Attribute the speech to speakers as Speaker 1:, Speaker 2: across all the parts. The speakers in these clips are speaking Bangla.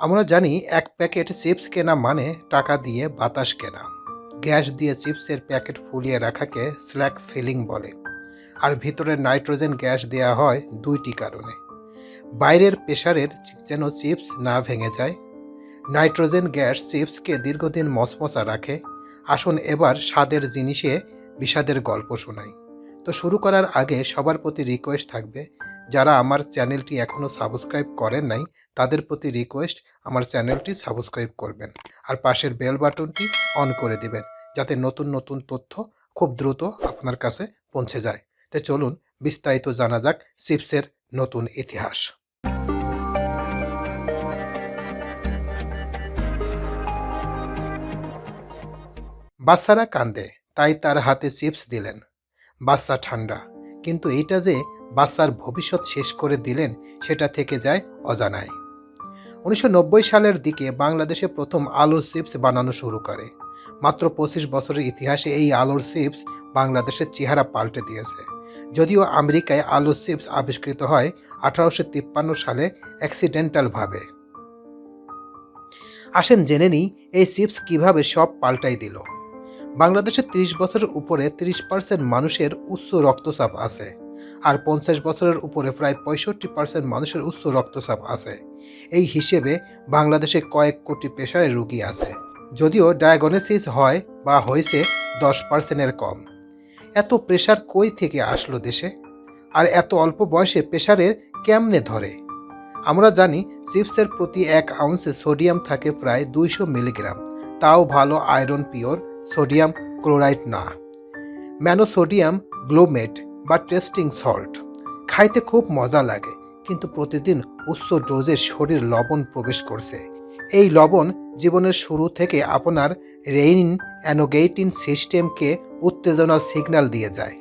Speaker 1: আমরা জানি এক প্যাকেট চিপস কেনা মানে টাকা দিয়ে বাতাস কেনা। গ্যাস দিয়ে চিপসের প্যাকেট ফুলিয়ে রাখাকে স্ল্যাক ফিলিং বলে। আর ভিতরে নাইট্রোজেন গ্যাস দেওয়া হয় দুইটি কারণে। বাইরের প্রেশারের যেন চিপস না ভেঙে যায়। নাইট্রোজেন গ্যাস চিপসকে দীর্ঘদিন মচমচা রাখে। আসুন এবার স্বাদের জিনিসে বিষাদের গল্প শোনাই। তো শুরু করার আগে সবার প্রতি রিকোয়েস্ট থাকবে। যারা আমার চ্যানেলটি এখনও সাবস্ক্রাইব করেন নাই, তাদের প্রতি রিকোয়েস্ট আমার চ্যানেলটি সাবস্ক্রাইব করবেন। আর পাশের বেল বাটনটি অন করে দিবেন, যাতে নতুন নতুন তথ্য খুব দ্রুত আপনার কাছে পৌঁছে যায়। তো চলুন, বিস্তারিত জানা যাক চিপসের নতুন ইতিহাস। বাচ্চারা কান্দে, তাই তার হাতে চিপস দিলেন। বাচ্চা ঠান্ডা, কিন্তু এইটা যে বাচ্চার ভবিষ্যৎ শেষ করে দিলেন, সেটা থেকে যায় অজানায়। উনিশশো নব্বই সালের দিকে বাংলাদেশে প্রথম আলুর চিপস বানানো শুরু করে। মাত্র পঁচিশ বছরের ইতিহাসে এই আলুর চিপস বাংলাদেশের চেহারা পাল্টে দিয়েছে। যদিও আমেরিকায় আলুর চিপস আবিষ্কৃত হয় আঠারোশো তিপ্পান্ন সালে অ্যাক্সিডেন্টালভাবে আসেন জেনে নিই এই চিপস কীভাবে সব পাল্টাই দিল। বাংলাদেশে ৩০ বছরের উপরে ৩০ পার্সেন্ট মানুষের উচ্চ রক্তচাপ আছে। আর পঞ্চাশ বছরের উপরে প্রায় পঁয়ষট্টি পার্সেন্ট মানুষের উচ্চ রক্তচাপ আছে। এই হিসেবে বাংলাদেশে কয়েক কোটি প্রেশারের রোগী আছে। যদিও ডায়াগনোসিস হয় বা হয়েছে দশ পার্সেন্টের কম। এত প্রেশার কই থেকে আসলো দেশে? আর এত অল্প বয়সে প্রেশারের কেমনে ধরে? আমরা জানি চিপসের প্রতি এক আউন্সে সোডিয়াম থাকে প্রায় দুইশো মিলিগ্রাম। তাও ভালো আয়রন পিওর সোডিয়াম ক্লোরাইড না। ম্যানোসোডিয়াম গ্লোমেট বা টেস্টিং সল্ট খাইতে খুব মজা লাগে, কিন্তু প্রতিদিন উচ্চ ডোজে শরীর লবণ প্রবেশ করছে। এই লবণ জীবনের শুরু থেকে আপনার রেইন অ্যানোগেইটিন সিস্টেমকে উত্তেজনার সিগন্যাল দিয়ে যায়।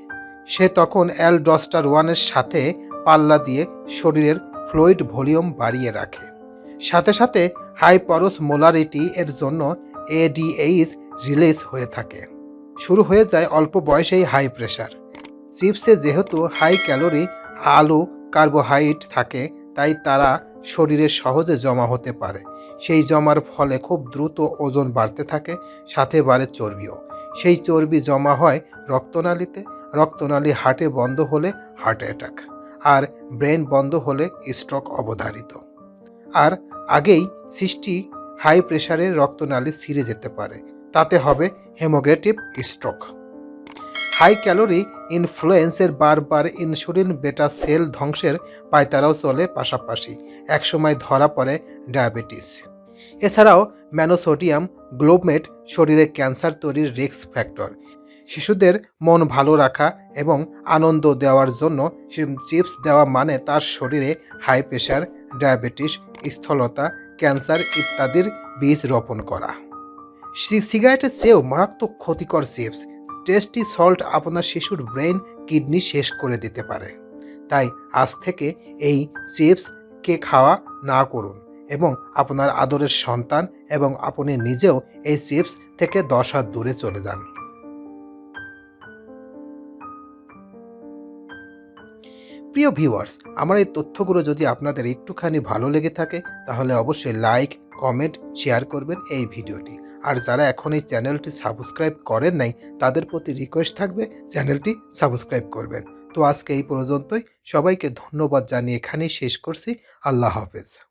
Speaker 1: সে তখন অ্যালডস্টার ওয়ানের সাথে পাল্লা দিয়ে শরীরের ফ্লুইড ভলিউম বাড়িয়ে রাখে। সাথে সাথে হাইপারস মোলারিটি এর জন্য এডিএইচ রিলিজ হয়ে থাকে। শুরু হয়ে যায় অল্প বয়সেই হাই প্রেশার চিপসে যেহেতু হাই ক্যালোরি আলু কার্বোহাইড্রেট থাকে, তাই তারা শরীরে সহজে জমা হতে পারে। সেই জমার ফলে খুব দ্রুত ওজন বাড়তে থাকে, সাথে বাড়ে চর্বিও। সেই চর্বি জমা হয় রক্তনালীতে, রক্তনালী হার্টে বন্ধ হলে হার্ট অ্যাটাক আর ব্রেন বন্ধ হলে স্ট্রোক অবধারিত। আর আগেই সৃষ্টি হাই প্রেশারে রক্তনালী ছিঁড়ে যেতে পারে, তাতে হবে হেমোগ্রেটিভ স্ট্রোক হাই ক্যালোরি ইনফ্লুয়েন্সের বারবার ইনসুলিন বেটা সেল ধ্বংসের পায়তারাও চলে পাশাপাশি। একসময় ধরা পড়ে ডায়াবেটিস। এছাড়াও ম্যানোসোডিয়াম গ্লোবমেট শরীরে ক্যান্সার তৈরির রিস্ক ফ্যাক্টর। শিশুদের মন ভালো রাখা এবং আনন্দ দেওয়ার জন্য চিপস দেওয়া মানে তার শরীরে হাই প্রেশার, ডায়াবেটিস, স্থলতা, ক্যান্সার ইত্যাদির বীজ রোপণ করা। সিগারেটের চেয়েও মারাত্মক ক্ষতিকর চিপস টেস্টি সল্ট আপনার শিশুর ব্রেন কিডনি শেষ করে দিতে পারে। তাই আজ থেকে এই চিপসকে খাওয়া না করুন এবং আপনার আদরের সন্তান এবং আপনি নিজেও এই চিপস থেকে দশ হাত দূরে চলে যান। প্রিয় ভিউয়ার্স আমার এই তথ্যগুলো যদি আপনাদের একটুখানি ভালো লেগে থাকে, তাহলে অবশ্যই লাইক কমেন্ট শেয়ার করবেন এই ভিডিওটি। আর যারা এখন এই চ্যানেলটি সাবস্ক্রাইব করেন নাই, তাদের প্রতি রিকোয়েস্ট থাকবে চ্যানেলটি সাবস্ক্রাইব করবেন। তো আজকে এই পর্যন্তই। সবাইকে ধন্যবাদ জানিয়ে এখানেই শেষ করছি। আল্লাহ হাফেজ।